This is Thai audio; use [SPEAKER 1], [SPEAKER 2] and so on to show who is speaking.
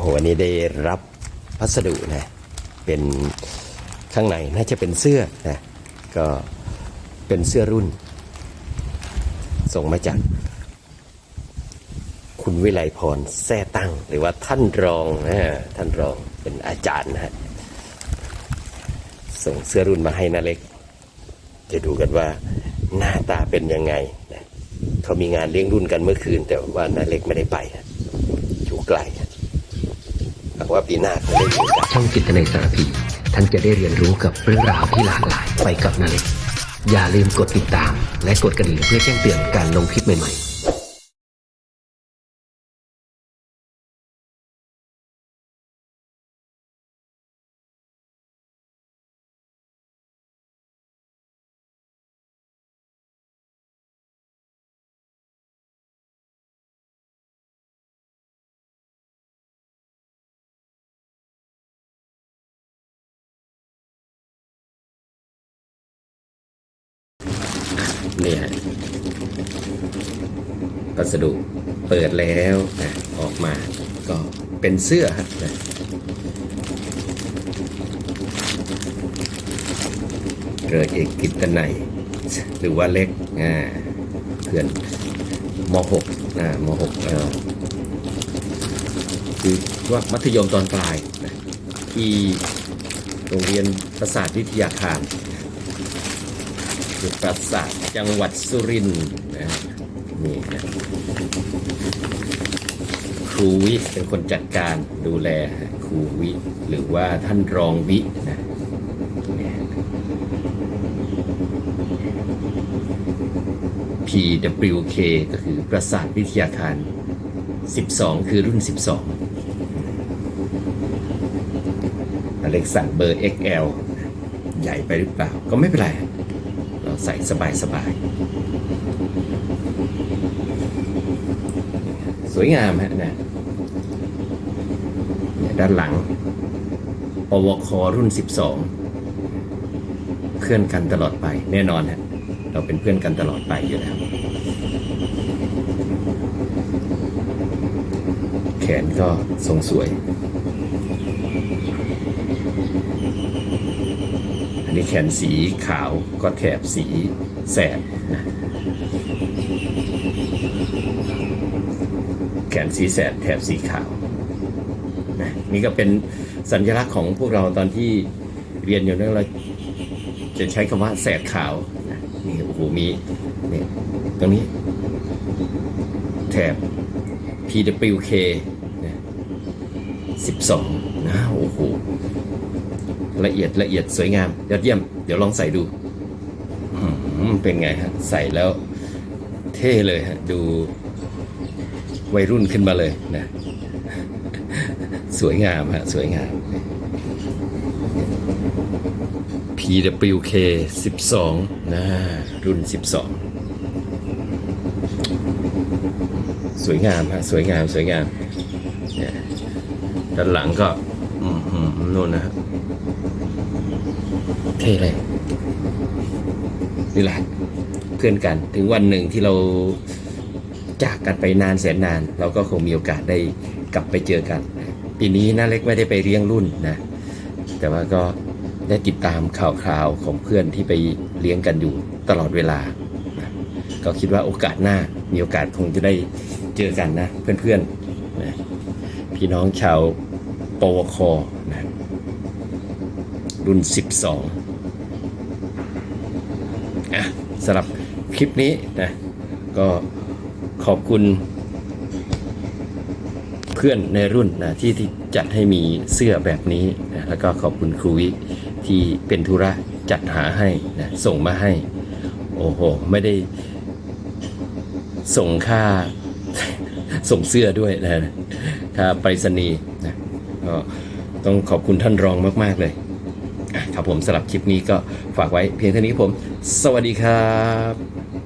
[SPEAKER 1] โหวันนี้ได้รับพัสดุนะเป็นข้างในน่าจะเป็นเสื้อนะก็เป็นเสื้อรุ่น ส่งมาจาก คุณวิไลพรแซ่ตั้ง หรือว่าท่านรองนะท่านรองเป็นอาจารย์นะฮะส่งเสื้อรุ่นมาให้นาเล็ก จะดูกันว่าหน้าตาเป็นยังไงนะเขามีงานเลี้ยงรุ่นกันเมื่อคืน แต่ว่านาเล็กไม่ได้ไปอยู่ไกลฮะ หวังว่าปีหน้าคงได้มีโอกาส
[SPEAKER 2] ช่องจิตในสารพี ท่านจะได้เรียนรู้กับเรื่องราวที่หลากหลายไปกับนาเล็กอย่าลืมกดติดตาม และกดกระดิ่งเพื่อแจ้งเตือนการลงคลิปใหม่ๆ
[SPEAKER 1] นี่ฮะพัสดุเปิดแล้วนะออกมาก็เป็นเสื้อฮะนะเรือเอกกิตนัยหรือว่าเล็กอ่าเพื่อนม .6 อ่าม .6 เอ่อคือว่ามัธยมตอนปลายนะที่โรงเรียนประสาทวิทยาคาร อยู่ปราสาทจังหวัดสุรินทร์นะนี่นะครูวิเป็นคนจัดการดูแลครูวิหรือว่าท่านรองวินะเนี่ย PWK ก็คือประสาทวิทยาคาร 12 คือรุ่น 12อเล็กสั่งเบอร์ XL ใหญ่ไปหรือเปล่าก็ไม่เป็นไร ใส่สบายสบายๆสวยงามฮะนะเนี่ยด้านหลังปวครุ่น 12 เพื่อนกันตลอดไปแน่นอนฮะเราเป็นเพื่อนกันตลอดไปอยู่แล้ว แขนก็ทรงสวยีแขนสีขาวก็แถบสีแสดนะแขนสีแสดแถบสีขาวนะนี่ก็เป็นสัญลักษณ์ของพวกเราตอนที่เรียนอยู่นั่นเราจะใช้คำว่าแสดขาวนะนี่โอ้โหมีนี่ตรงนี้ แถบ PWK นะ12นะโอ้โห ละเอียดละเอียดสวยงามยอดเยี่ยม เดี๋ยวลองใส่ดูเป็นไงฮะใส่แล้วเท่เลยฮะดูวัยรุ่นขึ้นมาเลยนะสวยงามฮะสวยงาม PWK 12นะรุ่น 12 สวยงามฮะสวยงามสวยงามเนี่ยด้านหลังก็นู่นนะฮะ เท่เลยนี่แหละเพื่อนกันถึงวันหนึ่งที่เราจากกันไปนานแสนนาน เราก็คงมีโอกาสได้กลับไปเจอกันปีนี้น้าเล็กไม่ได้ไปเลี้ยงรุ่นนะ แต่ว่าก็ได้ติดตามข่าวคราวของเพื่อนที่ไปเลี้ยงกันอยู่ตลอดเวลานะก็คิดว่าโอกาสหน้ามีโอกาสคงจะได้เจอกันนะ เพื่อนๆนะพี่น้องชาวปวคนะ รุ่น 12อะสำหรับคลิปนี้นะก็ขอบคุณเพื่อนในรุ่นนะที่ที่จัดให้มีเสื้อแบบนี้นะแล้วก็ขอบคุณครูวิที่เป็นธุระจัดหาให้นะส่งมาให้ โอ้โห ไม่ได้ส่งค่าส่งเสื้อด้วยนะค่าไปรษณีย์นะก็ต้องขอบคุณท่านรองมาก ๆ เลย ครับผมสำหรับคลิปนี้ก็ฝากไว้เพียงเท่านี้ผม สวัสดีครับ